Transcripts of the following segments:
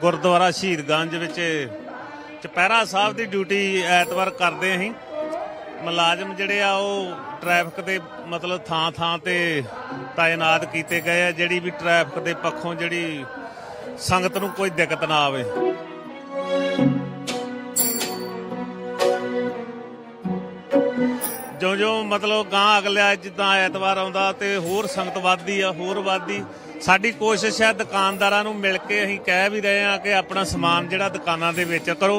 ਗੁਰਦੁਆਰਾ ਸ਼ਹੀਦਗੰਜ ਵਿੱਚ ਚਪਹਿਰਾ ਸਾਹਿਬ ਦੀ ਡਿਊਟੀ ਐਤਵਾਰ ਕਰਦੇ ਅਸੀਂ। ਮੁਲਾਜ਼ਮ ਜਿਹੜੇ ਆ, ਉਹ ਟ੍ਰੈਫਿਕ ਦੇ ਮਤਲਬ ਥਾਂ ਥਾਂ ਤੇ ਤਾਇਨਾਤ ਕੀਤੇ ਗਏ ਆ, ਜਿਹੜੀ ਵੀ ਟ੍ਰੈਫਿਕ ਦੇ ਪੱਖੋਂ ਜਿਹੜੀ ਸੰਗਤ ਨੂੰ ਕੋਈ ਦਿੱਕਤ ਨਾ ਆਵੇ। ਜੋ ਜੋ ਮਤਲਬ ਗਾਂ ਅਗਲਿਆ ਜਿੱਦਾਂ ਐਤਵਾਰ ਆਉਂਦਾ ਤੇ ਹੋਰ ਸੰਗਤ ਵੱਧਦੀ ਆ, ਹੋਰ ਵੱਧਦੀ। ਸਾਡੀ ਕੋਸ਼ਿਸ਼ ਹੈ ਦੁਕਾਨਦਾਰਾਂ ਨੂੰ ਮਿਲ ਕੇ ਅਸੀਂ ਕਹਿ ਵੀ ਰਹੇ ਆ ਕਿ ਆਪਣਾ ਸਮਾਨ ਜਿਹੜਾ ਦੁਕਾਨਾਂ ਦੇ ਵਿੱਚ ਕਰੋ।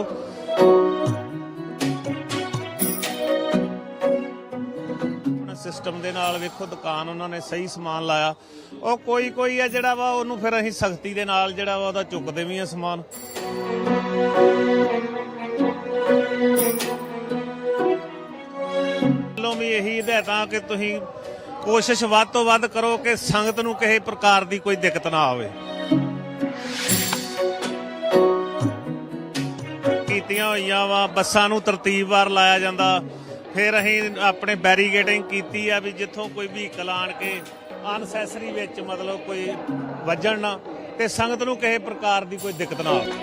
ਆਪਣਾ ਸਿਸਟਮ ਦੇ ਨਾਲ ਵੇਖੋ, ਦੁਕਾਨ ਉਹਨਾਂ ਨੇ ਸਹੀ ਸਮਾਨ ਲਾਇਆ। ਉਹ ਕੋਈ ਕੋਈ ਆ ਜਿਹੜਾ ਵਾ, ਉਹਨੂੰ ਫਿਰ ਅਸੀਂ ਸਖਤੀ ਦੇ ਨਾਲ ਜਿਹੜਾ ਵਾ, ਉਹਦਾ ਚੁੱਕਦੇ ਵੀ ਆ ਸਮਾਨ। ਵੱਲੋਂ ਹਦਾਇਤਾਂ ਕਿ ਤੁਸੀਂ ਕੋਸ਼ਿਸ਼ ਵੱਧ ਤੋਂ ਵੱਧ ਕਰੋ ਕਿ ਸੰਗਤ ਨੂੰ ਕਿਸੇ ਪ੍ਰਕਾਰ ਦੀ ਕੋਈ ਦਿੱਕਤ ਨਾ ਆਵੇ। ਕੀਤੀਆਂ ਹੋਈਆਂ ਵਾ, ਬੱਸਾਂ ਨੂੰ ਤਰਤੀਬਵਾਰ ਲਾਇਆ ਜਾਂਦਾ। ਫਿਰ ਅਸੀਂ ਆਪਣੇ ਬੈਰੀਗੇਟਿੰਗ ਕੀਤੀ ਆ ਵੀ ਜਿੱਥੋਂ ਕੋਈ ਵਹੀਕਲ ਆਣ ਕੇ ਅਨਸੈਸਰੀ ਵਿੱਚ ਮਤਲਬ ਕੋਈ ਵੱਜਣ ਨਾ ਤੇ ਸੰਗਤ ਨੂੰ ਕਿਸੇ ਪ੍ਰਕਾਰ ਦੀ ਕੋਈ ਦਿੱਕਤ ਨਾ ਆਵੇ।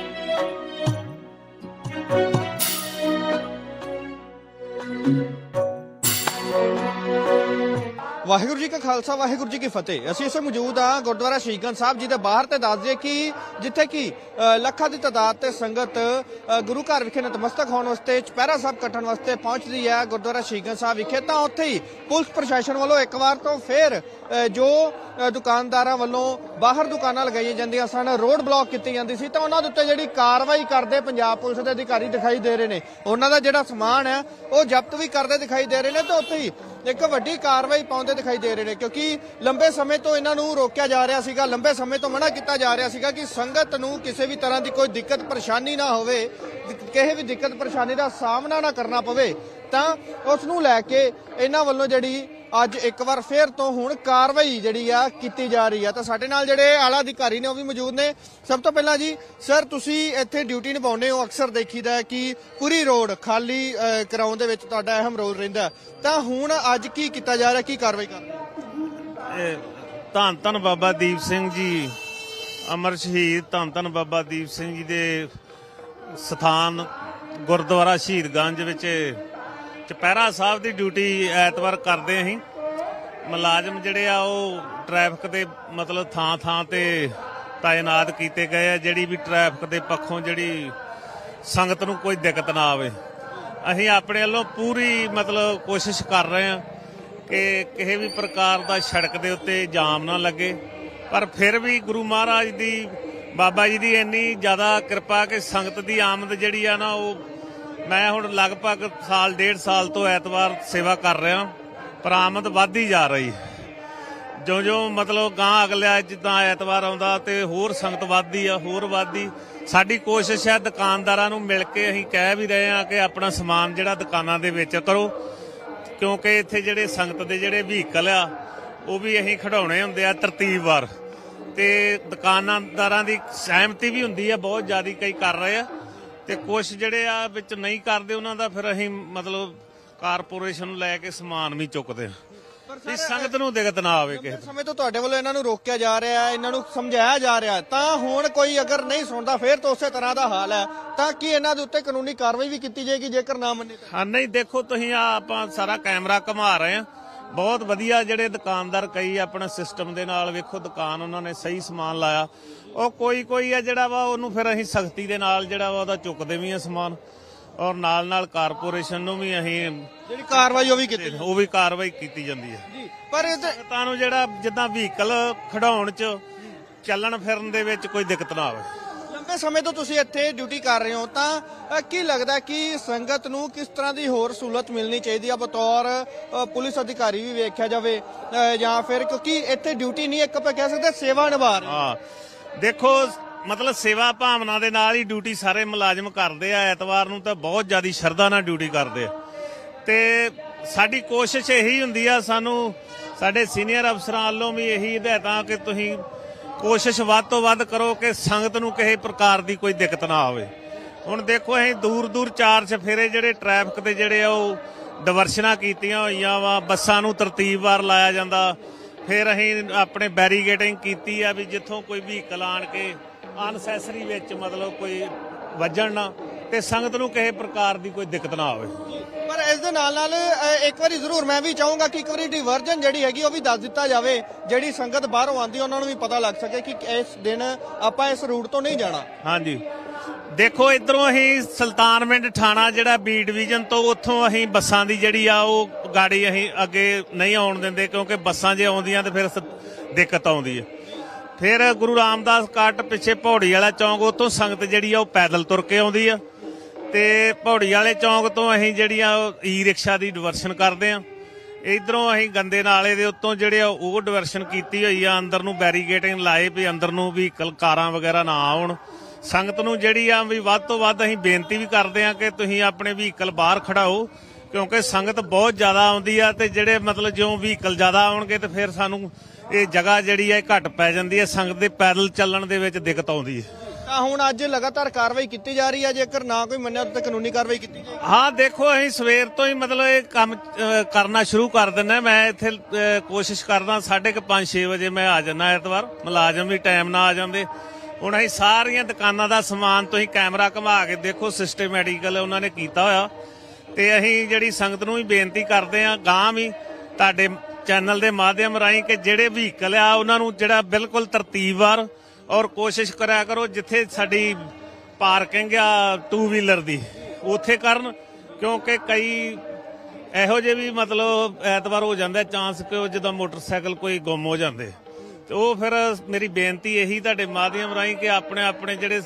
ਵਾਹਿਗੁਰੂ ਜੀ ਕਾ ਖਾਲਸਾ, ਵਾਹਿਗੁਰੂ ਜੀ ਕੀ ਫਤਿਹ। ਅਸੀਂ ਇਸੇ ਮੌਜੂਦ ਆ ਗੁਰਦੁਆਰਾ ਸ਼ਹੀਦਗੰਜ ਸਾਹਿਬ ਜੀ ਦੇ ਬਾਹਰ ਤੇ ਦੱਸ ਦਈਏ ਕਿ ਜਿੱਥੇ ਕਿ ਲੱਖਾਂ ਦੀ ਤਾਦਾਦ ਤੇ ਸੰਗਤ ਗੁਰੂ ਘਰ ਵਿਖੇ ਨਤਮਸਤਕ ਹੋਣ ਵਾਸਤੇ ਚੁਪਹਿਰਾ ਸਾਹਿਬ ਕੱਟਣ ਵਾਸਤੇ ਪਹੁੰਚਦੀ ਹੈ ਗੁਰਦੁਆਰਾ ਸ਼ਹੀਦਗੰਜ ਸਾਹਿਬ ਵਿਖੇ। ਤਾਂ ਉੱਥੇ ਹੀ ਪੁਲਿਸ ਪ੍ਰਸ਼ਾਸਨ ਵੱਲੋਂ ਇੱਕ ਵਾਰ ਤੋਂ ਫੇਰ ਜੋ ਦੁਕਾਨਦਾਰਾਂ ਵੱਲੋਂ ਬਾਹਰ ਦੁਕਾਨਾਂ ਲਗਾਈਆਂ ਜਾਂਦੀਆਂ ਸਨ, ਰੋਡ ਬਲੌਕ ਕੀਤੀ ਜਾਂਦੀ ਸੀ, ਤਾਂ ਉਹਨਾਂ ਦੇ ਉੱਤੇ ਜਿਹੜੀ ਕਾਰਵਾਈ ਕਰਦੇ ਪੰਜਾਬ ਪੁਲਿਸ ਦੇ ਅਧਿਕਾਰੀ ਦਿਖਾਈ ਦੇ ਰਹੇ ਨੇ। ਉਹਨਾਂ ਦਾ ਜਿਹੜਾ ਸਮਾਨ ਹੈ, ਉਹ ਜ਼ਬਤ ਵੀ ਕਰਦੇ ਦਿਖਾਈ ਦੇ ਰਹੇ ਨੇ, ਤੇ ਉੱਥੇ ਹੀ ਇੱਕ ਵੱਡੀ ਕਾਰਵਾਈ ਪਾਉਂਦੇ ਦਿਖਾਈ ਦੇ ਰਹੇ ਨੇ, ਕਿਉਂਕਿ ਲੰਬੇ ਸਮੇਂ ਤੋਂ ਇਹਨਾਂ ਨੂੰ ਰੋਕਿਆ ਜਾ ਰਿਹਾ ਸੀਗਾ, ਲੰਬੇ ਸਮੇਂ ਤੋਂ ਮਨਾ ਕੀਤਾ ਜਾ ਰਿਹਾ ਸੀਗਾ ਕਿ ਸੰਗਤ ਨੂੰ ਕਿਸੇ ਵੀ ਤਰ੍ਹਾਂ ਦੀ ਕੋਈ ਦਿੱਕਤ ਪਰੇਸ਼ਾਨੀ ਨਾ ਹੋਵੇ, ਕਿਸੇ ਵੀ ਦਿੱਕਤ ਪਰੇਸ਼ਾਨੀ ਦਾ ਸਾਹਮਣਾ ਨਾ ਕਰਨਾ ਪਵੇ, ਤਾਂ ਉਸ ਨੂੰ ਲੈ ਕੇ ਇਹਨਾਂ ਵੱਲੋਂ ਜਿਹੜੀ ਅੱਜ ਇੱਕ ਵਾਰ ਫੇਰ ਤੋਂ ਹੁਣ ਕਾਰਵਾਈ ਜਿਹੜੀ ਆ ਕੀਤੀ ਜਾ ਰਹੀ ਆ। ਤਾਂ ਸਾਡੇ ਨਾਲ ਜਿਹੜੇ ਆਲਾ ਅਧਿਕਾਰੀ ਨੇ ਉਹ ਵੀ ਮੌਜੂਦ ਨੇ। ਸਭ ਤੋਂ ਪਹਿਲਾਂ ਜੀ, ਸਰ, ਤੁਸੀਂ ਇੱਥੇ ਡਿਊਟੀ ਨਿਭਾਉਂਦੇ ਹੋ, ਅਕਸਰ ਦੇਖੀਦਾ ਹੈ ਕਿ ਪੂਰੀ ਰੋਡ ਖਾਲੀ ਕਰਾਉਣ ਦੇ ਵਿੱਚ ਤੁਹਾਡਾ ਅਹਿਮ ਰੋਲ ਰਹਿੰਦਾ ਤਾਂ ਹੁਣ ਅੱਜ ਕੀ ਕੀਤਾ ਜਾ ਰਿਹਾ, ਕੀ ਕਾਰਵਾਈ ਕਰ ਰਹੇ ਧੰਨ ਧੰਨ ਬਾਬਾ ਦੀਪ ਸਿੰਘ ਜੀ, ਅਮਰ ਸ਼ਹੀਦ ਧੰਨ ਧੰਨ ਬਾਬਾ ਦੀਪ ਸਿੰਘ ਜੀ ਦੇ ਸਥਾਨ ਗੁਰਦੁਆਰਾ ਸ਼ਹੀਦਗੰਜ ਵਿੱਚ ਚਪਹਿਰਾ ਸਾਹਿਬ ਦੀ ਡਿਊਟੀ ਐਤਵਾਰ ਕਰਦੇ ਅਸੀਂ। ਮੁਲਾਜ਼ਮ ਜਿਹੜੇ ਆ, ਉਹ ਟ੍ਰੈਫਿਕ ਦੇ ਮਤਲਬ ਥਾਂ ਥਾਂ ਤੇ ਤਾਇਨਾਤ ਕੀਤੇ ਗਏ ਆ, ਜਿਹੜੀ ਵੀ ਟ੍ਰੈਫਿਕ ਦੇ ਪੱਖੋਂ ਜਿਹੜੀ ਸੰਗਤ ਨੂੰ ਕੋਈ ਦਿੱਕਤ ਨਾ ਆਵੇ। ਅਸੀਂ ਆਪਣੇ ਵੱਲੋਂ ਪੂਰੀ ਮਤਲਬ ਕੋਸ਼ਿਸ਼ ਕਰ ਰਹੇ ਹਾਂ ਕਿ ਕਿਸੇ ਵੀ ਪ੍ਰਕਾਰ ਦਾ ਸੜਕ ਦੇ ਉੱਤੇ ਜਾਮ ਨਾ ਲੱਗੇ। ਪਰ ਫਿਰ ਵੀ ਗੁਰੂ ਮਹਾਰਾਜ ਦੀ, ਬਾਬਾ ਜੀ ਦੀ ਇੰਨੀ ਜ਼ਿਆਦਾ ਕਿਰਪਾ ਕਿ ਸੰਗਤ ਦੀ ਆਮਦ ਜਿਹੜੀ ਆ ਨਾ, ਉਹ ਮੈਂ ਹੁਣ ਲਗਭਗ ਸਾਲ, ਡੇਢ ਸਾਲ ਤੋਂ ਐਤਵਾਰ ਸੇਵਾ ਕਰ ਰਿਹਾ ਪਰ ਆਮਦ ਵੱਧਦੀ ਜਾ ਰਹੀ ਜੋ ਜੋ ਮਤਲਬ ਗਾਂ ਅਗਲਿਆ ਜਿੱਦਾਂ ਐਤਵਾਰ ਆਉਂਦਾ ਤੇ ਹੋਰ ਸੰਗਤ ਵੱਧਦੀ ਆ, ਹੋਰ ਵੱਧਦੀ। ਸਾਡੀ ਕੋਸ਼ਿਸ਼ ਹੈ ਦੁਕਾਨਦਾਰਾਂ ਨੂੰ ਮਿਲ ਕੇ ਅਸੀਂ ਕਹਿ ਵੀ ਰਹੇ ਆ ਕਿ ਆਪਣਾ ਸਮਾਨ ਜਿਹੜਾ ਦੁਕਾਨਾਂ ਦੇ ਵਿੱਚ ਕਰੋ। ਕਿਉਂਕਿ ਇੱਥੇ ਜਿਹੜੇ ਸੰਗਤ ਦੇ ਜਿਹੜੇ ਵਹੀਕਲ ਆ, ਉਹ ਵੀ ਅਸੀਂ ਖੜਾਉਣੇ ਹੁੰਦੇ ਆ ਤਰਤੀਬਵਾਰ ਤੇ ਦੁਕਾਨਦਾਰਾਂ ਦੀ ਸਹਿਮਤੀ ਵੀ ਹੁੰਦੀ ਆ, ਬਹੁਤ ਜ਼ਿਆਦਾ ਕਈ ਕਰ ਰਹੇ ਆ। ਤੇ ਕੁਝ ਜਿਹੜੇ ਆ ਵਿੱਚ ਨਹੀਂ ਕਰਦੇ ਉਹਨਾਂ ਦਾ ਫਿਰ ਅਸੀਂ ਮਤਲਬ ਕਾਰਪੋਰੇਸ਼ਨ ਨੂੰ ਲੈ ਕੇ ਸਮਾਨ ਵੀ ਚੁੱਕਦੇ ਆ ਵੀ ਸੰਗਤ ਨੂੰ ਦਿੱਕਤ ਨਾ ਆਵੇ ਕਿਸੇ ਇਸ ਸਮੇਂ ਤੋਂ ਤੁਹਾਡੇ ਵੱਲੋਂ ਇਹਨਾਂ ਨੂੰ ਰੋਕਿਆ ਜਾ ਰਿਹਾ ਹੈ ਇਹਨਾਂ ਨੂੰ ਸਮਝਾਇਆ ਜਾ ਰਿਹਾ ਹੈ। ਤਾਂ ਹੁਣ ਕੋਈ ਅਗਰ ਨਹੀਂ ਸੁਣਦਾ ਫੇਰ ਤਾਂ ਉਸੇ ਤਰ੍ਹਾਂ ਦਾ ਹਾਲ ਹੈ। ਤਾਂ ਕੀ ਇਹਨਾਂ ਦੇ ਉੱਤੇ ਕਾਨੂੰਨੀ ਕਾਰਵਾਈ ਵੀ ਕੀਤੀ ਜਾਏਗੀ ਜੇਕਰ ਨਾ ਮੰਨੇ ਤਾਂ? ਹਾਂ ਨਹੀਂ ਦੇਖੋ ਤੁਸੀਂ ਆ ਆਪਾਂ ਸਾਰਾ ਕੈਮਰਾ ਘੁਮਾ ਰਹੇ ਆ ਬਹੁਤ ਵਧੀਆ ਜਿਹੜੇ ਦੁਕਾਨਦਾਰ ਕਈ ਆਪਣਾ ਸਿਸਟਮ ਦੇ ਨਾਲ ਵੇਖੋ ਦੁਕਾਨ ਉਹਨਾਂ ਨੇ ਸਹੀ ਸਮਾਨ ਲਾਇਆ। ਉਹ ਕੋਈ ਕੋਈ ਆ ਜਿਹੜਾ ਵਾ ਉਹਨੂੰ ਫਿਰ ਅਸੀਂ ਸਖਤੀ ਦੇ ਨਾਲ ਜਿਹੜਾ ਵਾ ਉਹਦਾ ਚੁੱਕਦੇ ਵੀ ਆ ਸਮਾਨ। ਔਰ ਨਾਲ ਨਾਲ ਕਾਰਪੋਰੇਸ਼ਨ ਨੂੰ ਵੀ ਅਸੀਂ ਜਿਹੜੀ ਕਾਰਵਾਈ ਉਹ ਵੀ ਕੀਤੀ। ਉਹ ਵੀ ਕਾਰਵਾਈ ਕੀਤੀ ਜਾਂਦੀ ਹੈ ਜੀ ਪਰ ਇਹ ਤੇ ਨੂੰ ਜਿਹੜਾ ਜਿੱਦਾਂ ਵਹੀਕਲ ਖੜਾਉਣ ਚ ਚੱਲਣ ਫਿਰਨ ਦੇ ਵਿੱਚ ਕੋਈ ਦਿੱਕਤ ਨਾ ਆਵੇ। ਲੰਬੇ ਸਮੇਂ ਤੋਂ ਤੁਸੀਂ ਇੱਥੇ ਡਿਊਟੀ ਕਰ ਰਹੇ ਹੋ ਤਾਂ ਅ, ਕੀ ਲੱਗਦਾ ਕਿ ਸੰਗਤ ਨੂੰ ਕਿਸ ਤਰ੍ਹਾਂ ਦੀ ਹੋਰ ਸਹੂਲਤ ਮਿਲਣੀ ਚਾਹੀਦੀ ਆ ਬਤੌਰ ਅ, ਪੁਲਿਸ ਅਧਿਕਾਰੀ ਵੀ ਵੇਖਿਆ ਜਾਵੇ ਅ, ਜਾਂ ਫਿਰ ਕਿਉਂਕਿ ਇੱਥੇ ਡਿਊਟੀ ਨਹੀਂ ਇੱਕ ਆਪਾਂ ਕਹਿ ਸਕਦੇ ਸੇਵਾ ਨਿਭਾ ਰਹੇ ਹੋ। ਹਾਂ ਦੇਖੋ ਮਤਲਬ ਸੇਵਾ ਭਾਵਨਾ ਦੇ ਨਾਲ ਹੀ ਡਿਊਟੀ ਸਾਰੇ ਮੁਲਾਜ਼ਮ ਕਰਦੇ ਆ ਐਤਵਾਰ ਨੂੰ ਤਾਂ ਬਹੁਤ ਜ਼ਿਆਦਾ ਸ਼ਰਧਾ ਨਾਲ ਡਿਊਟੀ ਕਰਦੇ ਆ ਤੇ ਸਾਡੀ ਕੋਸ਼ਿਸ਼ ਇਹੀ ਹੁੰਦੀ ਆ ਸਾਨੂੰ ਸਾਡੇ ਸੀਨੀਅਰ ਅਫਸਰਾਂ ਵੱਲੋਂ ਵੀ ਇਹੀ ਹਦਾਇਤਾਂ ਕਿ ਤੁਸੀਂ ਕੋਸ਼ਿਸ਼ ਵੱਧ ਤੋਂ ਵੱਧ ਕਰੋ ਕਿ ਸੰਗਤ ਨੂੰ ਕਿਸੇ ਪ੍ਰਕਾਰ ਦੀ ਕੋਈ ਦਿੱਕਤ ਨਾ ਆਵੇ। ਹੁਣ ਦੇਖੋ ਅਸੀਂ ਦੂਰ ਦੂਰ ਚਾਰ ਚਫੇਰੇ ਜਿਹੜੇ ਟ੍ਰੈਫਿਕ ਦੇ ਜਿਹੜੇ ਆ ਉਹ ਡਿਵਰਸ਼ਨਾਂ ਕੀਤੀਆਂ ਹੋਈਆਂ ਵਾ, ਬੱਸਾਂ ਨੂੰ ਤਰਤੀਬਵਾਰ ਲਾਇਆ ਜਾਂਦਾ। ਫਿਰ ਅਸੀਂ ਆਪਣੇ ਬੈਰੀਗੇਟਿੰਗ ਕੀਤੀ ਆ ਵੀ ਜਿੱਥੋਂ ਕੋਈ ਵਹੀਕਲ ਆਣ ਕੇ ਅਨਸੈਸਰੀ ਵਿੱਚ ਮਤਲਬ ਕੋਈ ਵੱਜਣ ਨਾ। ਤੇ ਸੰਗਤ ਨੂੰ ਕਿਸੇ ਪ੍ਰਕਾਰ ਦੀ ਕੋਈ ਦਿੱਕਤ ਨਾ ਆਵੇ। ਪਰ ਇਸ ਦੇ ਨਾਲ ਨਾਲ ਅ, ਇੱਕ ਵਾਰੀ ਜ਼ਰੂਰ ਮੈਂ ਵੀ ਚਾਹੂੰਗਾ ਕਿ ਇੱਕ ਵਾਰੀ ਡਿਵਰਜਨ ਜਿਹੜੀ ਹੈਗੀ ਉਹ ਵੀ ਦੱਸ ਦਿੱਤਾ ਜਾਵੇ ਜਿਹੜੀ ਸੰਗਤ ਬਾਹਰੋਂ ਆਉਂਦੀ ਉਹਨਾਂ ਨੂੰ ਵੀ ਪਤਾ ਲੱਗ ਸਕੇ ਕਿ ਇਸ ਦਿਨ ਆਪਾਂ ਇਸ ਰੂਟ ਤੋਂ ਨਹੀਂ ਜਾਣਾ। ਹਾਂਜੀ। ਦੇਖੋ ਇਧਰੋਂ ਅਸੀਂ ਸੁਲਤਾਨਵਿੰਡ ਥਾਣਾ ਜਿਹੜਾ ਬੀ ਡਿਵੀਜ਼ਨ ਤੋਂ ਉੱਥੋਂ ਅਸੀਂ ਬੱਸਾਂ ਦੀ ਜਿਹੜੀ ਆ ਉਹ ਗਾੜੀ ਅਸੀਂ ਅੱਗੇ ਨਹੀਂ ਆਉਣ ਦਿੰਦੇ ਕਿਉਂਕਿ ਬੱਸਾਂ ਜੇ ਆਉਂਦੀਆਂ ਤੇ ਫਿਰ ਸ- ਦਿੱਕਤ ਆਉਂਦੀ ਹੈ। ਫਿਰ ਗੁਰੂ ਰਾਮਦਾਸ ਕਾਟ ਪਿੱਛੇ ਪੌੜੀ ਵਾਲਾ ਚੌਂਕ ਉੱਥੋਂ ਸੰਗਤ ਜਿਹੜੀ ਆ ਉਹ ਪੈਦਲ ਤੁਰ ਕੇ ਆਉਂਦੀ ਆ। ਤੇ ਪੌੜੀ ਵਾਲੇ ਚੌਂਕ ਤੋਂ ਅਸੀਂ ਜਿਹੜੀ ਆ ਈ ਰਿਕਸ਼ਾ ਦੀ ਡਿਵਰਸ਼ਨ ਕਰਦੇ ਆ। ਇਧਰੋਂ ਅਸੀਂ ਗੰਦੇ ਨਾਲੇ ਦੇ ਉੱਤੋਂ ਜਿਹੜੇ ਆ ਉਹ ਡਿਵਰਸ਼ਨ ਕੀਤੀ ਹੋਈ ਆ। ਅੰਦਰ ਨੂੰ ਬੈਰੀਗੇਟਿੰਗ ਲਾਏ ਵੀ, ਅੰਦਰ ਨੂੰ ਵੀ ਕਾਰਾਂ ਵਗੈਰਾ ਨਾ ਆਉਣ। ਸੰਗਤ ਨੂੰ ਜਿਹੜੀ ਆ ਵੀ ਵੱਧ ਤੋਂ ਵੱਧ ਅਸੀਂ ਬੇਨਤੀ ਵੀ ਕਰਦੇ ਆ ਕਿ ਤੁਸੀਂ ਆਪਣੇ ਵਹੀਕਲ ਬਾਹਰ ਖੜਾਓ, ਕਿਉਂਕਿ ਸੰਗਤ ਬਹੁਤ ਜ਼ਿਆਦਾ ਆਉਂਦੀ ਆ ਤੇ ਜਿਹੜੇ ਮਤਲਬ ਜਿਉਂ ਵਹੀਕਲ ਜ਼ਿਆਦਾ ਆਉਣਗੇ ਤੇ ਫਿਰ ਸਾਨੂੰ ਇਹ ਜਗ੍ਹਾ ਜਿਹੜੀ ਆ ਇਹ ਘੱਟ ਪੈ ਜਾਂਦੀ ਹੈ ਸੰਗਤ ਦੇ ਪੈਦਲ ਚੱਲਣ ਦੇ ਵਿੱਚ ਦਿੱਕਤ ਆਉਂਦੀ ਹੈ ਤਾਂ ਹੁਣ ਅੱਜ ਲਗਾਤਾਰ ਕਾਰਵਾਈ ਕੀਤੀ ਜਾ ਰਹੀ ਹੈ ਜੇਕਰ ਨਾ ਕੋਈ ਮੰਨਿਆ ਤਾਂ ਕਾਨੂੰਨੀ ਕਾਰਵਾਈ ਕੀਤੀ ਜਾਏਗੀ। ਹਾਂ ਦੇਖੋ ਅਸੀਂ ਸਵੇਰ ਤੋਂ ਹੀ ਮਤਲਬ ਇਹ ਕੰਮ ਅਹ, ਕਰਨਾ ਸ਼ੁਰੂ ਕਰ ਦਿੰਨਾ ਮੈਂ ਇੱਥੇ ਅਹ, ਕੋਸ਼ਿਸ਼ ਕਰਦਾ 5:30 6 ਵਜੇ ਮੈਂ ਆ ਜਾਣਾ ਐਤਵਾਰ। ਮੁਲਾਜ਼ਮ ਵੀ ਟਾਈਮ ਨਾਲ ਆ ਜਾਂਦੇ। ਹੁਣ ਅਸੀਂ ਸਾਰੀਆਂ ਦੁਕਾਨਾਂ ਦਾ ਸਮਾਨ ਤੁਸੀਂ ਕੈਮਰਾ ਘੁਮਾ ਕੇ ਦੇਖੋ ਸਿਸਟਮੈਟਿਕਲ ਉਹਨਾਂ ਨੇ ਕੀਤਾ ਹੋਇਆ। ਤੇ ਅਸੀਂ ਜਿਹੜੀ ਸੰਗਤ ਨੂੰ ਵੀ ਬੇਨਤੀ ਕਰਦੇ ਹਾਂ ਗਾਂ ਵੀ ਤੁਹਾਡੇ ਚੈਨਲ ਦੇ ਮਾਧਿਅਮ ਰਾਹੀਂ ਕਿ ਜਿਹੜੇ ਵਹੀਕਲ ਆ ਉਹਨਾਂ ਨੂੰ ਜਿਹੜਾ ਬਿਲਕੁਲ ਤਰਤੀਬਵਾਰ ਔਰ ਕੋਸ਼ਿਸ਼ ਕਰਿਆ ਕਰੋ ਜਿੱਥੇ ਸਾਡੀ ਪਾਰਕਿੰਗ ਆ ਟੂ ਵੀਲਰ ਦੀ। ਉੱਥੇ ਕਰਨ, ਕਿਉਂਕਿ ਕਈ ਇਹੋ ਜਿਹੇ ਵੀ ਮਤਲਬ ਐਤਵਾਰ ਹੋ ਜਾਂਦਾ ਚਾਂਸ ਕਿ ਉਹ ਜਦੋਂ ਮੋਟਰਸਾਈਕਲ ਕੋਈ ਗੁੰਮ ਹੋ ਜਾਂਦੇ। ਤੇ ਉਹ ਫਿਰ ਮੇਰੀ ਬੇਨਤੀ ਇਹੀ ਤੁਹਾਡੇ ਮਾਧਿਅਮ ਰਾਹੀਂ ਕਿ ਆਪਣੇ ਆਪਣੇ ਜਿਹੜੇ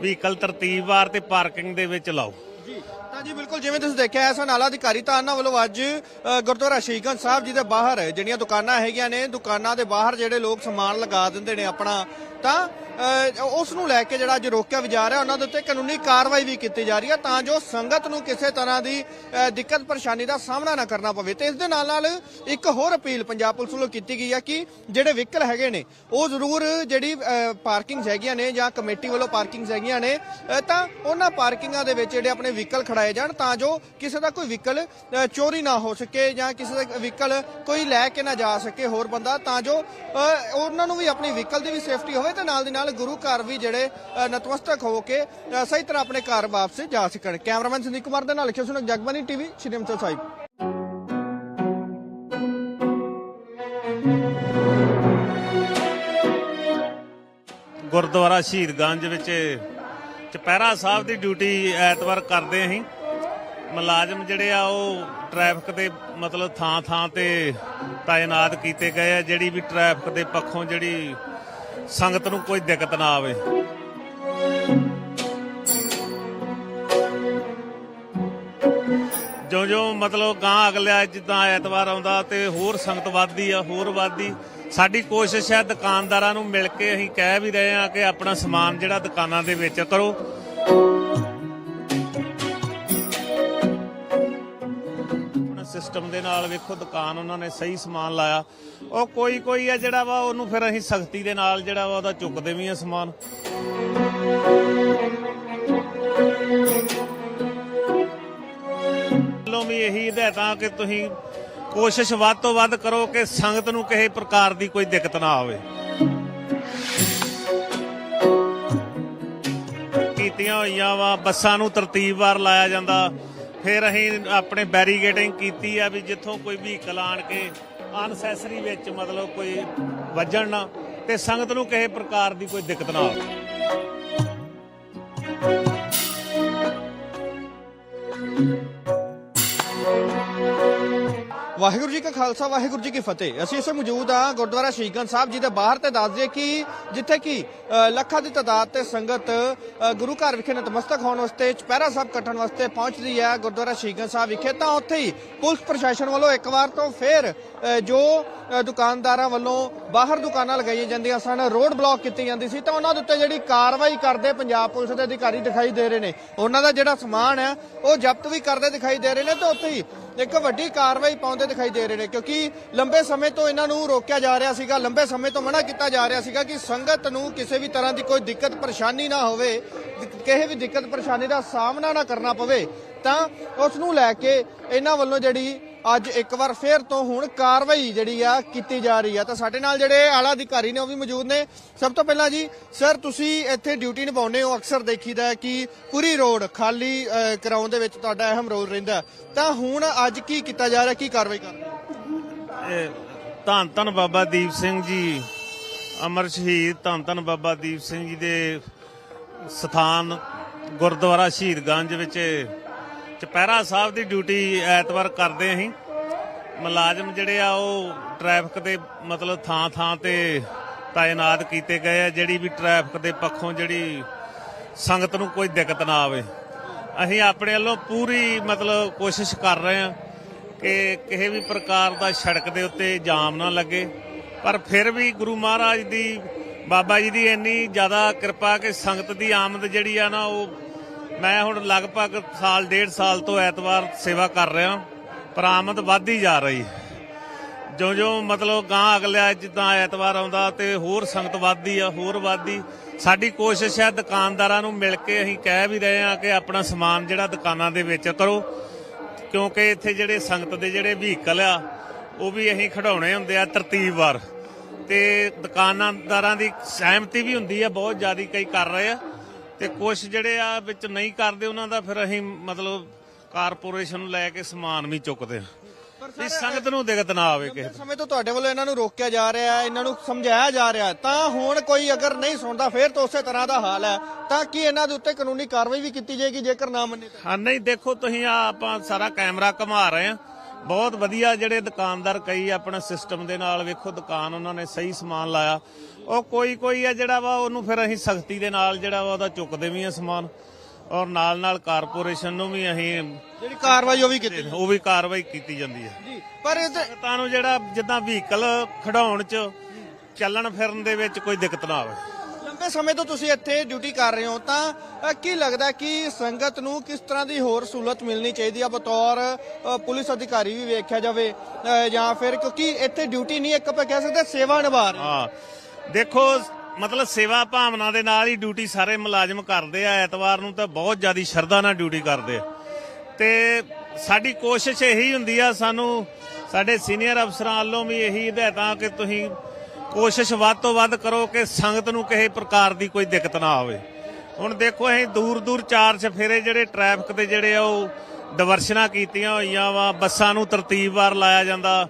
ਵਹੀਕਲ ਤਰਤੀਬਵਾਰ ਤੇ ਪਾਰਕਿੰਗ ਦੇ ਵਿੱਚ ਲਾਓ। ਜੀ ਤਾਂ ਜੀ ਬਿਲਕੁਲ ਜਿਵੇਂ ਤੁਸੀਂ ਦੇਖਿਆ ਐਸਾ ਨਾਲਾ ਅਧਿਕਾਰੀ ਤਾਂ ਉਹਨਾਂ ਵੱਲੋਂ ਅੱਜ ਅ, ਗੁਰਦੁਆਰਾ ਸ਼ਹੀਦਗੰਜ ਸਾਹਿਬ ਜੀ ਦੇ ਬਾਹਰ ਜਿਹੜੀਆਂ ਦੁਕਾਨਾਂ ਹੈਗੀਆਂ ਨੇ ਦੁਕਾਨਾਂ ਦੇ ਬਾਹਰ ਜਿਹੜੇ ਲੋਕ ਸਮਾਨ ਲਗਾ ਦਿੰਦੇ ਨੇ ਆਪਣਾ ਤਾਂ ਉਸ ਨੂੰ ਲੈ ਕੇ ਜਿਹੜਾ ਅੱਜ ਰੋਕਿਆ ਵੀ ਜਾ ਰਿਹਾ, ਉਹਨਾਂ ਦੇ ਉੱਤੇ ਕਾਨੂੰਨੀ ਕਾਰਵਾਈ ਵੀ ਕੀਤੀ ਜਾ ਰਹੀ ਹੈ ਤਾਂ ਜੋ ਸੰਗਤ ਨੂੰ ਕਿਸੇ ਤਰ੍ਹਾਂ ਦੀ ਦਿੱਕਤ ਪਰੇਸ਼ਾਨੀ ਦਾ ਸਾਹਮਣਾ ਨਾ ਕਰਨਾ ਪਵੇ। ਤੇ ਇਸ ਦੇ ਨਾਲ ਨਾਲ ਇੱਕ ਹੋਰ ਅਪੀਲ ਪੰਜਾਬ ਪੁਲਿਸ ਵੱਲੋਂ ਕੀਤੀ ਗਈ ਹੈ ਕਿ ਜਿਹੜੇ ਵਹੀਕਲ ਹੈਗੇ ਨੇ, ਉਹ ਜ਼ਰੂਰ ਜਿਹੜੀ ਪਾਰਕਿੰਗਸ ਹੈਗੀਆਂ ਨੇ ਜਾਂ ਕਮੇਟੀ ਵੱਲੋਂ ਪਾਰਕਿੰਗਸ ਹੈਗੀਆਂ ਨੇ ਤਾਂ ਉਹਨਾਂ ਪਾਰਕਿੰਗਾਂ ਦੇ ਵਿੱਚ ਜਿਹੜੇ ਆਪਣੇ ਵਹੀਕਲ ਖੜਾਏ ਜਾਣ ਤਾਂ ਜੋ ਕਿਸੇ ਦਾ ਕੋਈ ਵਹੀਕਲ ਚੋਰੀ ਨਾ ਹੋ ਸਕੇ ਜਾਂ ਕਿਸੇ ਦਾ ਵਹੀਕਲ ਕੋਈ ਲੈ ਕੇ ਨਾ ਜਾ ਸਕੇ ਹੋਰ ਬੰਦਾ ਤਾਂ ਜੋ ਉਹਨਾਂ ਨੂੰ ਵੀ ਆਪਣੀ ਵਹੀਕਲ ਦੀ ਵੀ ਸੇਫਟੀ ਹੋਵੇ ਤੇ ਨਾਲ ਦੀ ਨਾਲ ਗੁਰੂ ਘਰ ਵੀ ਜਿਹੜੇ ਨਤਮਸਤਕ ਹੋ ਕੇ ਸਹੀ ਤਰ੍ਹਾਂ ਆਪਣੇ ਘਰ ਵਾਪਸ ਜਾ ਸਕਣ। ਕੈਮਰਾਮੈਨ ਸੰਦੀਪ ਕੁਮਾਰ ਦੇ ਨਾਲ ਲਿਖਿਆ ਸੁਣੋ ਜਗਬਾਨੀ ਟੀਵੀ, ਸ਼੍ਰੀ ਅੰਮ੍ਰਿਤਸਰ ਸਾਹਿਬ। ਗੁਰਦੁਆਰਾ ਸ਼ਹੀਦਗੰਜ ਵਿੱਚ ਚਪਹਿਰਾ ਸਾਹਿਬ ਦੀ ਡਿਊਟੀ ਐਤਵਾਰ ਕਰਦੇ ਅਸੀਂ। ਮੁਲਾਜ਼ਮ ਜਿਹੜੇ ਆ, ਉਹ ਟ੍ਰੈਫਿਕ ਦੇ ਮਤਲਬ ਥਾਂ ਥਾਂ ਤੇ ਤਾਇਨਾਤ ਕੀਤੇ ਗਏ ਆ, ਜਿਹੜੀ ਵੀ ਟ੍ਰੈਫਿਕ ਦੇ ਪੱਖੋਂ ਜਿਹੜੀ ਸੰਗਤ ਨੂੰ ਕੋਈ ਦਿੱਕਤ ਨਾ ਆਵੇ। ਜੋ ਜੋ ਮਤਲਬ ਗਾਂ ਅਗਲਾ ਜਿੱਦਾਂ ਐਤਵਾਰ ਆਉਂਦਾ ਤੇ ਹੋਰ ਸੰਗਤ ਵੱਧਦੀ ਆ, ਹੋਰ ਵੱਧਦੀ। ਸਾਡੀ ਕੋਸ਼ਿਸ਼ ਹੈ ਦੁਕਾਨਦਾਰਾਂ ਨੂੰ ਮਿਲ ਕੇ ਅਸੀਂ ਕਹਿ ਵੀ ਰਹੇ ਆ ਕਿ ਆਪਣਾ ਸਮਾਨ ਜਿਹੜਾ ਦੁਕਾਨਾਂ ਦੇ ਵਿੱਚ ਕਰੋ। ਆਪਣਾ ਸਿਸਟਮ ਦੇ ਨਾਲ ਵੇਖੋ, ਦੁਕਾਨ ਉਹਨਾਂ ਨੇ ਸਹੀ ਸਮਾਨ ਲਾਇਆ। ਉਹ ਕੋਈ ਕੋਈ ਆ ਜਿਹੜਾ ਵਾ ਉਹਨੂੰ ਫਿਰ ਅਸੀਂ ਸਖਤੀ ਦੇ ਨਾਲ ਜਿਹੜਾ ਵਾ ਉਹਦਾ ਚੁੱਕਦੇ ਵੀ ਆ ਸਮਾਨ। ਵੱਲੋਂ ਵੀ ਇਹੀ ਹਦਾਇਤਾਂ ਕਿ ਤੁਸੀਂ ਕੋਸ਼ਿਸ਼ ਵੱਧ ਤੋਂ ਵੱਧ ਕਰੋ ਕਿ ਸੰਗਤ ਨੂੰ ਕਿਸੇ ਪ੍ਰਕਾਰ ਦੀ ਕੋਈ ਦਿੱਕਤ ਨਾ ਆਵੇ। ਕੀਤੀਆਂ ਹੋਈਆਂ ਵਾ, ਬੱਸਾਂ ਨੂੰ ਤਰਤੀਬਵਾਰ ਲਾਇਆ ਜਾਂਦਾ। ਫਿਰ ਅਸੀਂ ਆਪਣੇ ਬੈਰੀਗੇਟਿੰਗ ਕੀਤੀ ਆ ਵੀ ਜਿੱਥੋਂ ਕੋਈ ਵਹੀਕਲ ਆਣ ਕੇ ਅਨਸੈਸਰੀ ਵਿੱਚ ਮਤਲਬ ਕੋਈ ਵੱਜਣ ਨਾ ਤੇ ਸੰਗਤ ਨੂੰ ਕਿਸੇ ਪ੍ਰਕਾਰ ਦੀ ਕੋਈ ਦਿੱਕਤ ਨਾ ਆਵੇ। ਵਾਹਿਗੁਰੂ ਜੀ ਕਾ ਖਾਲਸਾ, ਵਾਹਿਗੁਰੂ ਜੀ ਕੀ ਫਤਿਹ। ਅਸੀਂ ਇਸ ਮੌਜੂਦ ਹਾਂ ਗੁਰਦੁਆਰਾ ਸ਼ਹੀਦਗੰਜ ਸਾਹਿਬ ਜੀ ਦੇ ਬਾਹਰ ਤੇ ਦੱਸ ਦਈਏ ਕਿ ਜਿੱਥੇ ਕਿ ਲੱਖਾਂ ਦੀ ਤਾਦਾਦ ਤੇ ਸੰਗਤ ਗੁਰੂ ਘਰ ਵਿਖੇ ਨਤਮਸਤਕ ਹੋਣ ਵਾਸਤੇ, ਚੁਪਹਿਰਾ ਸਾਹਿਬ ਕੱਟਣ ਵਾਸਤੇ ਪਹੁੰਚਦੀ ਹੈ ਗੁਰਦੁਆਰਾ ਸ਼ਹੀਦਗੰਜ ਸਾਹਿਬ ਵਿਖੇ। ਤਾਂ ਉੱਥੇ ਹੀ ਪੁਲਿਸ ਪ੍ਰਸ਼ਾਸਨ ਵੱਲੋਂ ਇੱਕ ਵਾਰ ਤੋਂ ਫੇਰ ਜੋ ਦੁਕਾਨਦਾਰਾਂ ਵੱਲੋਂ ਬਾਹਰ ਦੁਕਾਨਾਂ ਲਗਾਈਆਂ ਜਾਂਦੀਆਂ ਸਨ, ਰੋਡ ਬਲੌਕ ਕੀਤੀ ਜਾਂਦੀ ਸੀ, ਤਾਂ ਉਹਨਾਂ ਦੇ ਉੱਤੇ ਜਿਹੜੀ ਕਾਰਵਾਈ ਕਰਦੇ ਪੰਜਾਬ ਪੁਲਿਸ ਦੇ ਅਧਿਕਾਰੀ ਦਿਖਾਈ ਦੇ ਰਹੇ ਨੇ। ਉਹਨਾਂ ਦਾ ਜਿਹੜਾ ਸਮਾਨ ਹੈ, ਉਹ ਜ਼ਬਤ ਵੀ ਕਰਦੇ ਦਿਖਾਈ ਦੇ ਰਹੇ ਨੇ ਤੇ ਉੱਥੇ ਹੀ ਇੱਕ ਵੱਡੀ ਕਾਰਵਾਈ ਪਾਉਂਦੇ ਦਿਖਾਈ ਦੇ ਰਹੇ ਨੇ, ਕਿਉਂਕਿ ਲੰਬੇ ਸਮੇਂ ਤੋਂ ਇਹਨਾਂ ਨੂੰ ਰੋਕਿਆ ਜਾ ਰਿਹਾ ਸੀਗਾ, ਲੰਬੇ ਸਮੇਂ ਤੋਂ ਮਨਾ ਕੀਤਾ ਜਾ ਰਿਹਾ ਸੀਗਾ ਕਿ ਸੰਗਤ ਨੂੰ ਕਿਸੇ ਵੀ ਤਰ੍ਹਾਂ ਦੀ ਕੋਈ ਦਿੱਕਤ ਪਰੇਸ਼ਾਨੀ ਨਾ ਹੋਵੇ, ਕਿਸੇ ਵੀ ਦਿੱਕਤ ਪਰੇਸ਼ਾਨੀ ਦਾ ਸਾਹਮਣਾ ਨਾ ਕਰਨਾ ਪਵੇ, ਤਾਂ ਉਸ ਨੂੰ ਲੈ ਕੇ ਇਹਨਾਂ ਵੱਲੋਂ ਜਿਹੜੀ ਅੱਜ ਇੱਕ ਵਾਰ ਫੇਰ ਤੋਂ ਹੁਣ ਕਾਰਵਾਈ ਜਿਹੜੀ ਆ ਕੀਤੀ ਜਾ ਰਹੀ ਆ। ਤਾਂ ਸਾਡੇ ਨਾਲ ਜਿਹੜੇ ਆਲਾ ਅਧਿਕਾਰੀ ਨੇ ਉਹ ਵੀ ਮੌਜੂਦ ਨੇ। ਸਭ ਤੋਂ ਪਹਿਲਾਂ ਜੀ, ਸਰ, ਤੁਸੀਂ ਇੱਥੇ ਡਿਊਟੀ ਨਿਭਾਉਂਦੇ ਹੋ, ਅਕਸਰ ਦੇਖੀਦਾ ਹੈ ਕਿ ਪੂਰੀ ਰੋਡ ਖਾਲੀ ਕਰਾਉਣ ਦੇ ਵਿੱਚ ਤੁਹਾਡਾ ਅਹਿਮ ਰੋਲ ਰਹਿੰਦਾ ਤਾਂ ਹੁਣ ਅੱਜ ਕੀ ਕੀਤਾ ਜਾ ਰਿਹਾ, ਕੀ ਕਾਰਵਾਈ ਕਰ ਰਹੇ ਧੰਨ ਧੰਨ ਬਾਬਾ ਦੀਪ ਸਿੰਘ ਜੀ, ਅਮਰ ਸ਼ਹੀਦ, ਧੰਨ ਧੰਨ ਬਾਬਾ ਦੀਪ ਸਿੰਘ ਜੀ ਦੇ ਸਥਾਨ ਗੁਰਦੁਆਰਾ ਸ਼ਹੀਦਗੰਜ ਵਿੱਚ ਚਪਹਿਰਾ ਸਾਹਿਬ ਦੀ ਡਿਊਟੀ ਐਤਵਾਰ ਕਰਦੇ ਅਸੀਂ। ਮੁਲਾਜ਼ਮ ਜਿਹੜੇ ਆ ਉਹ ਟ੍ਰੈਫਿਕ ਦੇ ਮਤਲਬ ਥਾਂ ਥਾਂ ਤੇ ਤਾਇਨਾਤ ਕੀਤੇ ਗਏ ਆ, ਜਿਹੜੀ ਵੀ ਟ੍ਰੈਫਿਕ ਦੇ ਪੱਖੋਂ ਜਿਹੜੀ ਸੰਗਤ ਨੂੰ ਕੋਈ ਦਿੱਕਤ ਨਾ ਆਵੇ। ਅਸੀਂ ਆਪਣੇ ਵੱਲੋਂ ਪੂਰੀ ਮਤਲਬ ਕੋਸ਼ਿਸ਼ ਕਰ ਰਹੇ ਹਾਂ ਕਿ ਕਿਸੇ ਵੀ ਪ੍ਰਕਾਰ ਦਾ ਸੜਕ ਦੇ ਉੱਤੇ ਜਾਮ ਨਾ ਲੱਗੇ। ਪਰ ਫਿਰ ਵੀ ਗੁਰੂ ਮਹਾਰਾਜ ਦੀ ਬਾਬਾ ਜੀ ਦੀ ਇੰਨੀ ਜ਼ਿਆਦਾ ਕਿਰਪਾ ਕਿ ਸੰਗਤ ਦੀ ਆਮਦ ਜਿਹੜੀ ਆ ਨਾ ਉਹ ਮੈਂ ਹੁਣ ਲਗਭਗ ਸਾਲ, ਡੇਢ ਸਾਲ ਤੋਂ ਐਤਵਾਰ ਸੇਵਾ ਕਰ ਰਿਹਾ ਪਰ ਆਮਦ ਵੱਧਦੀ ਜਾ ਰਹੀ ਹੈ। ਜੋ ਜੋ ਮਤਲਬ ਗਾਂ ਅਗਲਾ ਜਿੱਦਾਂ ਐਤਵਾਰ ਆਉਂਦਾ ਤੇ ਹੋਰ ਸੰਗਤ ਵੱਧਦੀ ਆ, ਹੋਰ ਵੱਧਦੀ। ਸਾਡੀ ਕੋਸ਼ਿਸ਼ ਹੈ ਦੁਕਾਨਦਾਰਾਂ ਨੂੰ ਮਿਲ ਕੇ ਅਸੀਂ ਕਹਿ ਵੀ ਰਹੇ ਹਾਂ ਕਿ ਆਪਣਾ ਸਮਾਨ ਜਿਹੜਾ ਦੁਕਾਨਾਂ ਦੇ ਵਿੱਚ ਕਰੋ। ਕਿਉਂਕਿ ਇੱਥੇ ਜਿਹੜੇ ਸੰਗਤ ਦੇ ਜਿਹੜੇ ਵਹੀਕਲ ਆ, ਉਹ ਵੀ ਅਸੀਂ ਖੜਾਉਣੇ ਹੁੰਦੇ ਆ ਤਰਤੀਬਵਾਰ ਤੇ ਦੁਕਾਨਦਾਰਾਂ ਦੀ ਸਹਿਮਤੀ ਵੀ ਹੁੰਦੀ ਆ, ਬਹੁਤ ਜ਼ਿਆਦਾ ਕਈ ਕਰ ਰਹੇ ਆ। ਤੇ ਕੁਝ ਜਿਹੜੇ ਆ ਵਿੱਚ ਨਹੀਂ ਕਰਦੇ ਉਹਨਾਂ ਦਾ ਫਿਰ ਅਸੀਂ ਮਤਲਬ ਕਾਰਪੋਰੇਸ਼ਨ ਨੂੰ ਲੈ ਕੇ ਸਮਾਨ ਵੀ ਚੁੱਕਦੇ ਆ ਵੀ ਸੰਗਤ ਨੂੰ ਦਿੱਕਤ ਨਾ ਆਵੇ ਕਿਸੇ ਸਮੇਂ ਤੋਂ ਤੁਹਾਡੇ ਵੱਲੋਂ ਇਹਨਾਂ ਨੂੰ ਰੋਕਿਆ ਜਾ ਰਿਹਾ ਹੈ ਇਹਨਾਂ ਨੂੰ ਸਮਝਾਇਆ ਜਾ ਰਿਹਾ ਹੈ। ਤਾਂ ਹੁਣ ਕੋਈ ਅਗਰ ਨਹੀਂ ਸੁਣਦਾ ਫੇਰ ਤਾਂ ਉਸੇ ਤਰ੍ਹਾਂ ਦਾ ਹਾਲ ਹੈ। ਤਾਂ ਕੀ ਇਹਨਾਂ ਦੇ ਉੱਤੇ ਕਾਨੂੰਨੀ ਕਾਰਵਾਈ ਵੀ ਕੀਤੀ ਜਾਏਗੀ ਜੇਕਰ ਨਾ ਮੰਨੇ ਤਾਂ? ਹਾਂ ਨਹੀਂ ਦੇਖੋ ਤੁਸੀਂ ਆ ਆਪਾਂ ਸਾਰਾ ਕੈਮਰਾ ਘੁਮਾ ਰਹੇ ਆ ਬਹੁਤ ਵਧੀਆ ਜਿਹੜੇ ਦੁਕਾਨਦਾਰ ਕਈ ਆਪਣਾ ਸਿਸਟਮ ਦੇ ਨਾਲ ਵੇਖੋ ਦੁਕਾਨ ਉਹਨਾਂ ਨੇ ਸਹੀ ਸਮਾਨ ਲਾਇਆ। ਉਹ ਕੋਈ ਕੋਈ ਆ ਜਿਹੜਾ ਵਾ ਉਹਨੂੰ ਫਿਰ ਅਸੀਂ ਸਖਤੀ ਦੇ ਨਾਲ ਜਿਹੜਾ ਵਾ ਉਹਦਾ ਚੁੱਕਦੇ ਵੀ ਆ ਸਮਾਨ। ਔਰ ਨਾਲ ਨਾਲ ਕਾਰਪੋਰੇਸ਼ਨ ਨੂੰ ਵੀ ਅਸੀਂ ਜਿਹੜੀ ਕਾਰਵਾਈ ਉਹ ਵੀ ਕੀਤੀ ਉਹ ਵੀ ਕਾਰਵਾਈ ਕੀਤੀ ਜਾਂਦੀ ਹੈ ਜੀ ਪਰ ਇਹ ਤੇ ਤਾਂ ਨੂੰ ਜਿਹੜਾ ਜਿੱਦਾਂ ਵਹੀਕਲ ਖੜਾਉਣ ਚ ਚੱਲਣ ਫਿਰਨ ਦੇ ਵਿੱਚ ਕੋਈ ਦਿੱਕਤ ਨਾ ਆਵੇ। ਲੰਬੇ ਸਮੇਂ ਤੋਂ ਤੁਸੀਂ ਇੱਥੇ ਡਿਊਟੀ ਕਰ ਰਹੇ ਹੋ ਤਾਂ ਅ, ਕੀ ਲੱਗਦਾ ਕਿ ਸੰਗਤ ਨੂੰ ਕਿਸ ਤਰ੍ਹਾਂ ਦੀ ਹੋਰ ਸਹੂਲਤ ਮਿਲਣੀ ਚਾਹੀਦੀ ਆ ਬਤੌਰ ਅ, ਪੁਲਿਸ ਅਧਿਕਾਰੀ ਵੀ ਵੇਖਿਆ ਜਾਵੇ ਅ, ਜਾਂ ਫਿਰ ਕਿਉਂਕਿ ਇੱਥੇ ਡਿਊਟੀ ਨਹੀਂ ਇੱਕ ਆਪਾਂ ਕਹਿ ਸਕਦੇ ਸੇਵਾ ਨਿਭਾ ਰਹੇ। ਹਾਂ। ਦੇਖੋ, ਮਤਲਬ ਸੇਵਾ ਭਾਵਨਾ ਦੇ ਨਾਲ ਹੀ ਡਿਊਟੀ ਸਾਰੇ ਮੁਲਾਜ਼ਮ ਕਰਦੇ ਆ। ਐਤਵਾਰ ਨੂੰ ਤਾਂ ਬਹੁਤ ਜ਼ਿਆਦਾ ਸ਼ਰਧਾ ਨਾਲ ਡਿਊਟੀ ਕਰਦੇ ਆ। ਤੇ ਸਾਡੀ ਕੋਸ਼ਿਸ਼ ਇਹੀ ਹੁੰਦੀ ਆ, ਸਾਨੂੰ ਸਾਡੇ ਸੀਨੀਅਰ ਅਫਸਰਾਂ ਵੱਲੋਂ ਵੀ ਇਹੀ ਹਦਾਇਤਾਂ ਕਿ ਤੁਸੀਂ ਕੋਸ਼ਿਸ਼ ਵੱਧ ਤੋਂ ਵੱਧ ਕਰੋ ਕਿ ਸੰਗਤ ਨੂੰ ਕਿਸੇ ਪ੍ਰਕਾਰ ਦੀ ਕੋਈ ਦਿੱਕਤ ਨਾ ਆਵੇ। ਹੁਣ ਦੇਖੋ, ਅਸੀਂ ਦੂਰ ਦੂਰ ਚਾਰ ਚਫੇਰੇ ਜਿਹੜੇ ਟ੍ਰੈਫਿਕ ਦੇ ਜਿਹੜੇ ਆ, ਉਹ ਡਿਵਰਸ਼ਨਾਂ ਕੀਤੀਆਂ ਹੋਈਆਂ ਵਾ। ਬੱਸਾਂ ਨੂੰ ਤਰਤੀਬਵਾਰ ਲਾਇਆ ਜਾਂਦਾ।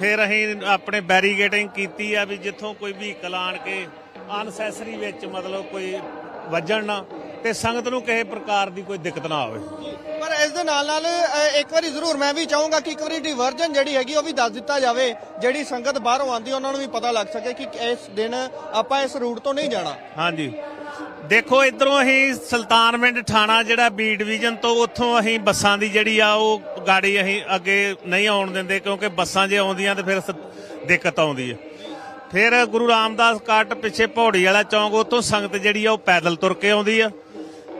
ਫਿਰ ਅਸੀਂ ਆਪਣੇ ਬੈਰੀਗੇਟਿੰਗ ਕੀਤੀ ਆ ਵੀ ਜਿੱਥੋਂ ਕੋਈ ਵਹੀਕਲ ਆਣ ਕੇ ਅਨਸੈਸਰੀ ਵਿੱਚ ਮਤਲਬ ਕੋਈ ਵੱਜਣ ਨਾ ਤੇ ਸੰਗਤ ਨੂੰ ਕਿਸੇ ਪ੍ਰਕਾਰ ਦੀ ਕੋਈ ਦਿੱਕਤ ਨਾ ਆਵੇ। ਪਰ ਇਸ ਦੇ ਨਾਲ ਨਾਲ ਇੱਕ ਵਾਰੀ ਜ਼ਰੂਰ ਮੈਂ ਵੀ ਚਾਹੂੰਗਾ ਕਿ ਇੱਕ ਵਾਰੀ ਡਿਵਰਜਨ ਜਿਹੜੀ ਹੈਗੀ ਉਹ ਵੀ ਦੱਸ ਦਿੱਤਾ ਜਾਵੇ ਜਿਹੜੀ ਸੰਗਤ ਬਾਹਰੋਂ ਆਉਂਦੀ ਉਹਨਾਂ ਨੂੰ ਵੀ ਪਤਾ ਲੱਗ ਸਕੇ ਕਿ ਇਸ ਦਿਨ ਆਪਾਂ ਇਸ ਰੂਟ ਤੋਂ ਨਹੀਂ ਜਾਣਾ। ਹਾਂਜੀ। ਦੇਖੋ, ਇਧਰੋਂ ਅਸੀਂ ਸੁਲਤਾਨਵਿੰਡ ਥਾਣਾ ਜਿਹੜਾ ਬੀ ਡਿਵੀਜ਼ਨ ਤੋਂ ਉੱਥੋਂ ਅਸੀਂ ਬੱਸਾਂ ਦੀ ਜਿਹੜੀ ਆ, ਉਹ ਗਾੜੀ ਅਸੀਂ ਅੱਗੇ ਨਹੀਂ ਆਉਣ ਦਿੰਦੇ, ਕਿਉਂਕਿ ਬੱਸਾਂ ਜੇ ਆਉਂਦੀਆਂ ਤੇ ਫਿਰ ਦਿੱਕਤ ਆਉਂਦੀ ਹੈ ਫਿਰ ਗੁਰੂ ਰਾਮਦਾਸ ਕੱਟ ਪਿੱਛੇ ਪੌੜੀ ਵਾਲਾ ਚੌਂਕ, ਉੱਥੋਂ ਸੰਗਤ ਜਿਹੜੀ ਆ, ਉਹ ਪੈਦਲ ਤੁਰ ਕੇ ਆਉਂਦੀ ਆ।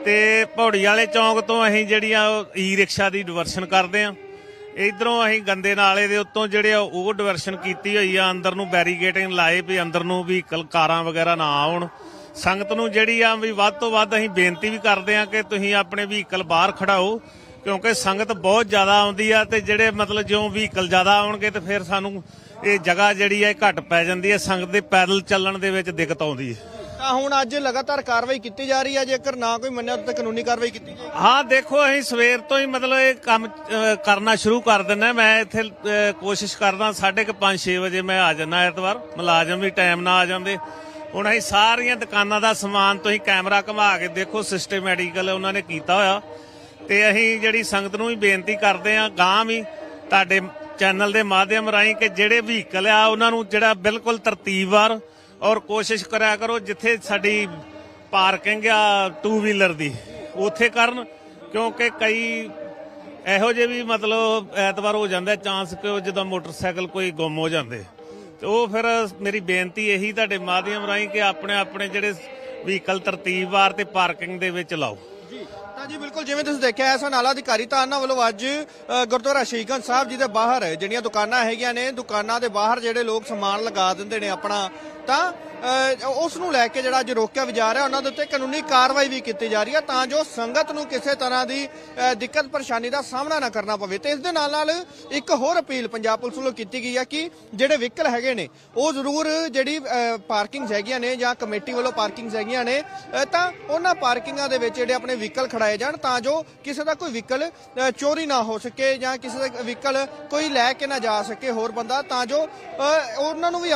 ਤੇ ਪੌੜੀ ਵਾਲੇ ਚੌਂਕ ਤੋਂ ਅਸੀਂ ਜਿਹੜੀ ਆ ਈ ਰਿਕਸ਼ਾ ਦੀ ਡਿਵਰਸ਼ਨ ਕਰਦੇ ਆ। ਇਧਰੋਂ ਅਸੀਂ ਗੰਦੇ ਨਾਲੇ ਦੇ ਉੱਤੋਂ ਜਿਹੜੇ ਆ, ਉਹ ਡਿਵਰਸ਼ਨ ਕੀਤੀ ਹੋਈ ਆ, ਅੰਦਰ ਨੂੰ ਬੈਰੀਗੇਟਿੰਗ ਲਾਏ ਵੀ ਅੰਦਰ ਨੂੰ ਵੀ ਕਾਰਾਂ ਵਗੈਰਾ ਨਾ ਆਉਣ। ਸੰਗਤ ਨੂੰ ਜਿਹੜੀ ਆ ਵੀ ਵੱਧ ਤੋਂ ਵੱਧ ਅਸੀਂ ਬੇਨਤੀ ਵੀ ਕਰਦੇ ਆ ਕਿ ਤੁਸੀਂ ਆਪਣੇ ਵਹੀਕਲ ਬਾਹਰ ਖੜਾਓ ਕਿਉਂਕਿ ਸੰਗਤ ਬਹੁਤ ਜ਼ਿਆਦਾ ਆਉਂਦੀ ਆ ਤੇ ਜਿਹੜੇ ਮਤਲਬ ਜਿਉਂ ਵਹੀਕਲ ਜ਼ਿਆਦਾ ਆਉਣਗੇ ਤੇ ਫਿਰ ਸਾਨੂੰ ਇਹ ਜਗ੍ਹਾ ਜਿਹੜੀ ਆ ਇਹ ਘੱਟ ਪੈ ਜਾਂਦੀ ਹੈ ਸੰਗਤ ਦੇ ਪੈਦਲ ਚੱਲਣ ਦੇ ਵਿੱਚ ਦਿੱਕਤ ਆਉਂਦੀ ਹੈ ਤਾਂ ਹੁਣ ਅੱਜ ਲਗਾਤਾਰ ਕਾਰਵਾਈ ਕੀਤੀ ਜਾ ਰਹੀ ਹੈ ਜੇਕਰ ਨਾ ਕੋਈ ਮੰਨਿਆ ਤਾਂ ਕਾਨੂੰਨੀ ਕਾਰਵਾਈ ਕੀਤੀ ਜਾਏਗੀ ਹਾਂ ਦੇਖੋ ਅਸੀਂ ਸਵੇਰ ਤੋਂ ਹੀ ਮਤਲਬ ਇਹ ਕੰਮ ਕਰਨਾ ਸ਼ੁਰੂ ਕਰ ਦਿੰਨਾ ਮੈਂ ਇੱਥੇ ਕੋਸ਼ਿਸ਼ ਕਰਦਾ 5:30 6 ਵਜੇ ਮੈਂ ਆ ਜਾਣਾ ਐਤਵਾਰ ਮੁਲਾਜ਼ਮ ਵੀ ਟਾਈਮ ਨਾਲ ਆ ਜਾਂਦੇ। ਹੁਣ ਅਸੀਂ ਸਾਰੀਆਂ ਦੁਕਾਨਾਂ ਦਾ ਸਮਾਨ ਤੁਸੀਂ ਕੈਮਰਾ ਘੁਮਾ ਕੇ ਦੇਖੋ ਸਿਸਟਮੈਟਿਕਲ ਉਹਨਾਂ ਨੇ ਕੀਤਾ ਹੋਇਆ। ਤੇ ਅਸੀਂ ਜਿਹੜੀ ਸੰਗਤ ਨੂੰ ਵੀ ਬੇਨਤੀ ਕਰਦੇ ਆ ਗਾਂ ਵੀ ਤੁਹਾਡੇ ਚੈਨਲ ਦੇ ਮਾਧਿਅਮ ਰਾਹੀਂ ਕਿ ਜਿਹੜੇ ਵਹੀਕਲ ਆ, ਉਹਨਾਂ ਨੂੰ ਜਿਹੜਾ ਬਿਲਕੁਲ ਤਰਤੀਬਵਾਰ ਔਰ ਕੋਸ਼ਿਸ਼ ਕਰਿਆ ਕਰੋ, ਜਿੱਥੇ ਸਾਡੀ ਪਾਰਕਿੰਗ ਆ ਟੂ ਵੀਲਰ ਦੀ, ਉੱਥੇ ਕਰਨ, ਕਿਉਂਕਿ ਕਈ ਇਹੋ ਜਿਹੇ ਵੀ ਮਤਲਬ ਐਤਵਾਰ ਹੋ ਜਾਂਦਾ, ਚਾਂਸ ਕਿ ਉਹ ਜਦੋਂ ਮੋਟਰਸਾਈਕਲ ਕੋਈ ਗੁੰਮ ਹੋ ਜਾਂਦੇ। ਤੇ ਉਹ ਫਿਰ ਮੇਰੀ ਬੇਨਤੀ ਇਹੀ ਤੁਹਾਡੇ ਮਾਧਿਅਮ ਰਾਹੀਂ ਕਿ ਆਪਣੇ ਆਪਣੇ ਜਿਹੜੇ ਵਹੀਕਲ ਤਰਤੀਬਵਾਰ ਤੇ ਪਾਰਕਿੰਗ ਦੇ ਵਿੱਚ ਲਾਓ। ਜੀ, ਤਾਂ ਜੀ ਬਿਲਕੁਲ ਜਿਵੇਂ ਤੁਸੀਂ ਦੇਖਿਆ ਐਸਾ ਨਾਲਾ ਅਧਿਕਾਰੀ ਤਾਂ ਉਹਨਾਂ ਵੱਲੋਂ ਅੱਜ ਗੁਰਦੁਆਰਾ ਸ਼ਹੀਦਗੰਜ ਸਾਹਿਬ ਜੀ ਦੇ ਬਾਹਰ, ਜਿਹੜੀਆਂ ਦੁਕਾਨਾਂ ਹੈਗੀਆਂ ਨੇ, ਦੁਕਾਨਾਂ ਦੇ ਬਾਹਰ ਜਿਹੜੇ ਲੋਕ ਸਮਾਨ ਲਗਾ ਦਿੰਦੇ ਨੇ ਆਪਣਾ, ਤਾਂ ਉਸ ਨੂੰ ਲੈ ਕੇ ਜਿਹੜਾ ਅੱਜ ਰੋਕਿਆ ਵੀ ਜਾ ਰਿਹਾ, ਉਹਨਾਂ ਦੇ ਉੱਤੇ ਕਾਨੂੰਨੀ ਕਾਰਵਾਈ ਵੀ ਕੀਤੀ ਜਾ ਰਹੀ ਹੈ ਤਾਂ ਜੋ ਸੰਗਤ ਨੂੰ ਕਿਸੇ ਤਰ੍ਹਾਂ ਦੀ ਦਿੱਕਤ ਪਰੇਸ਼ਾਨੀ ਦਾ ਸਾਹਮਣਾ ਨਾ ਕਰਨਾ ਪਵੇ। ਤੇ ਇਸ ਦੇ ਨਾਲ ਨਾਲ ਇੱਕ ਹੋਰ ਅਪੀਲ ਪੰਜਾਬ ਪੁਲਿਸ ਵੱਲੋਂ ਕੀਤੀ ਗਈ ਹੈ ਕਿ ਜਿਹੜੇ ਵਹੀਕਲ ਹੈਗੇ ਨੇ, ਉਹ ਜ਼ਰੂਰ ਜਿਹੜੀ ਪਾਰਕਿੰਗਸ ਹੈਗੀਆਂ ਨੇ ਜਾਂ ਕਮੇਟੀ ਵੱਲੋਂ ਪਾਰਕਿੰਗਸ ਹੈਗੀਆਂ ਨੇ ਤਾਂ ਉਹਨਾਂ ਪਾਰਕਿੰਗਾਂ ਦੇ ਵਿੱਚ ਜਿਹੜੇ ਆਪਣੇ ਵਹੀਕਲ ਖੜਾਏ ਜਾਣ ਤਾਂ ਜੋ ਕਿਸੇ ਦਾ ਕੋਈ ਵਹੀਕਲ ਚੋਰੀ ਨਾ ਹੋ ਸਕੇ ਜਾਂ ਕਿਸੇ ਦਾ ਵਹੀਕਲ ਕੋਈ ਲੈ ਕੇ ਨਾ ਜਾ ਸਕੇ ਹੋਰ ਬੰਦਾ ਤਾਂ ਜੋ ਉਹਨਾਂ ਨੂੰ ਵੀ